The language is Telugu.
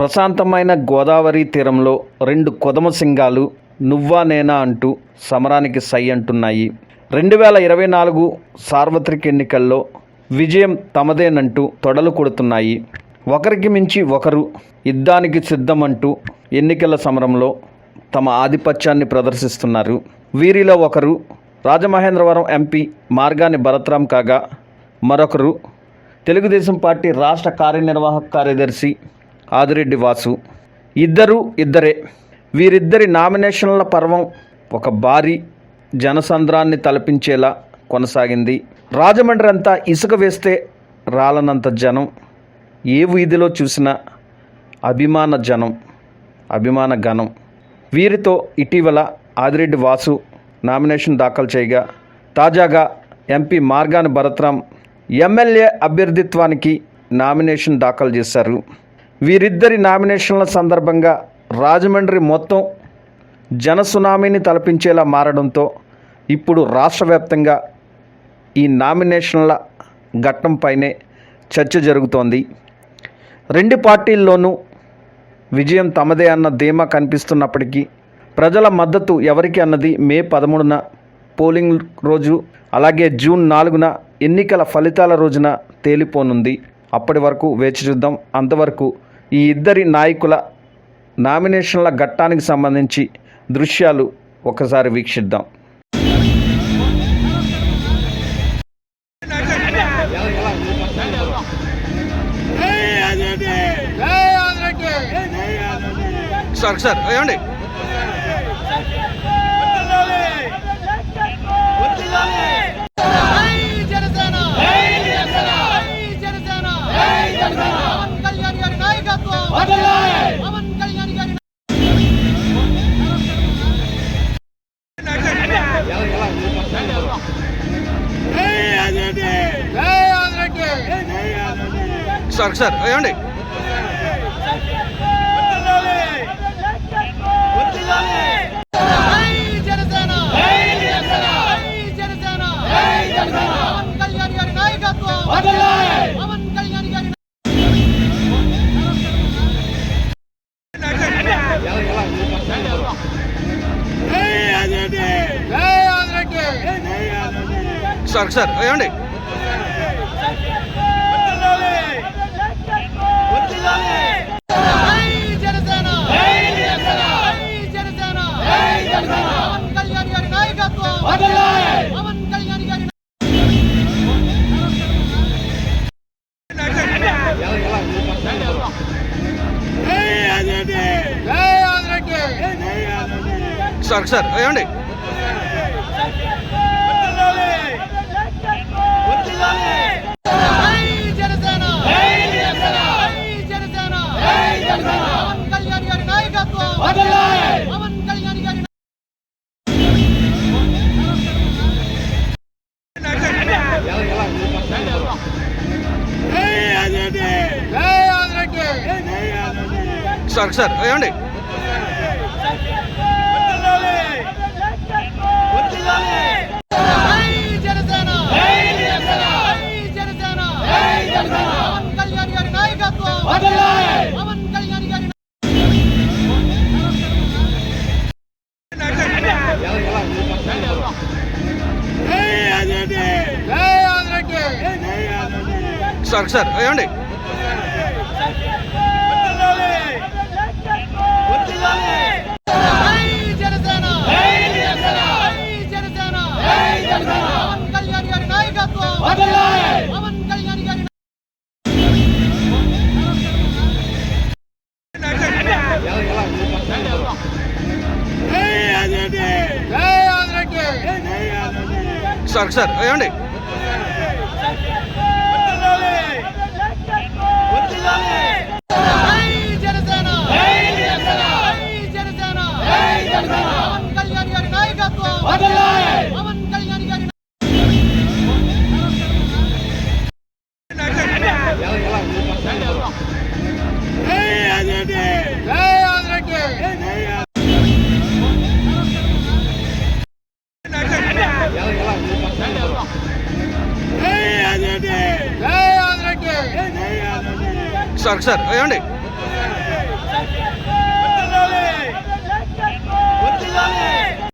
ప్రశాంతమైన గోదావరి తీరంలో రెండు కొదమ సింగాలు నువ్వా నేనా అంటూ సమరానికి సై అంటున్నాయి. రెండు వేల ఇరవై నాలుగు సార్వత్రిక ఎన్నికల్లో విజయం తమదేనంటూ తొడలు కొడుతున్నాయి. ఒకరికి మించి ఒకరు యుద్ధానికి సిద్ధమంటూ ఎన్నికల సమరంలో తమ ఆధిపత్యాన్ని ప్రదర్శిస్తున్నారు. వీరిలో ఒకరు రాజమహేంద్రవరం ఎంపీ మార్గాని భరత్రాం కాగా మరొకరు తెలుగుదేశం పార్టీ రాష్ట్ర కార్యనిర్వాహక కార్యదర్శి ఆదిరెడ్డి వాసు. ఇద్దరు ఇద్దరే. వీరిద్దరి నామినేషన్ల పర్వం ఒక భారీ జనసంద్రాన్ని తలపించేలా కొనసాగింది. రాజమండ్రి అంతా ఇసుక వేస్తే రాలనంత జనం. ఏ వీధిలో చూసినా అభిమాన జనం అభిమాన గణం వీరితో ఇటీవల ఆదిరెడ్డి వాసు నామినేషన్ దాఖలు చేయగా తాజాగా ఎంపీ మార్గాని భరత్రాం ఎమ్మెల్యే అభ్యర్థిత్వానికి నామినేషన్ దాఖలు చేశారు. వీరిద్దరి నామినేషన్ల సందర్భంగా రాజమండ్రి మొత్తం జనసునామీని తలపించేలా మారడంతో ఇప్పుడు రాష్ట్ర వ్యాప్తంగా ఈ నామినేషన్ల ఘట్టంపైనే చర్చ జరుగుతోంది. రెండు పార్టీల్లోనూ విజయం తమదే అన్న ధీమా కనిపిస్తున్నప్పటికీ ప్రజల మద్దతు ఎవరికి అన్నది మే పదమూడున పోలింగ్ రోజు అలాగే జూన్ నాలుగున ఎన్నికల ఫలితాల రోజున తేలిపోనుంది. అప్పటి వరకు వేచి చూద్దాం. అంతవరకు ఈ ఇద్దరి నాయకుల నామినేషన్ల ఘట్టానికి సంబంధించి దృశ్యాలు ఒకసారి వీక్షిద్దాం సార్ సార్ ఏమండి సార్ సార్ ఏమండి? సార్ సార్ ఏమండి? సార్ సార్ ఏమండి? సార్ సార్ ఏమండి? సార్ సార్ ఏమండి? సార్ సార్ ఏమండి? రెడ్డి. జై ఆదిరెడ్డి సార్ సార్ ఏమండి? వదిలాలి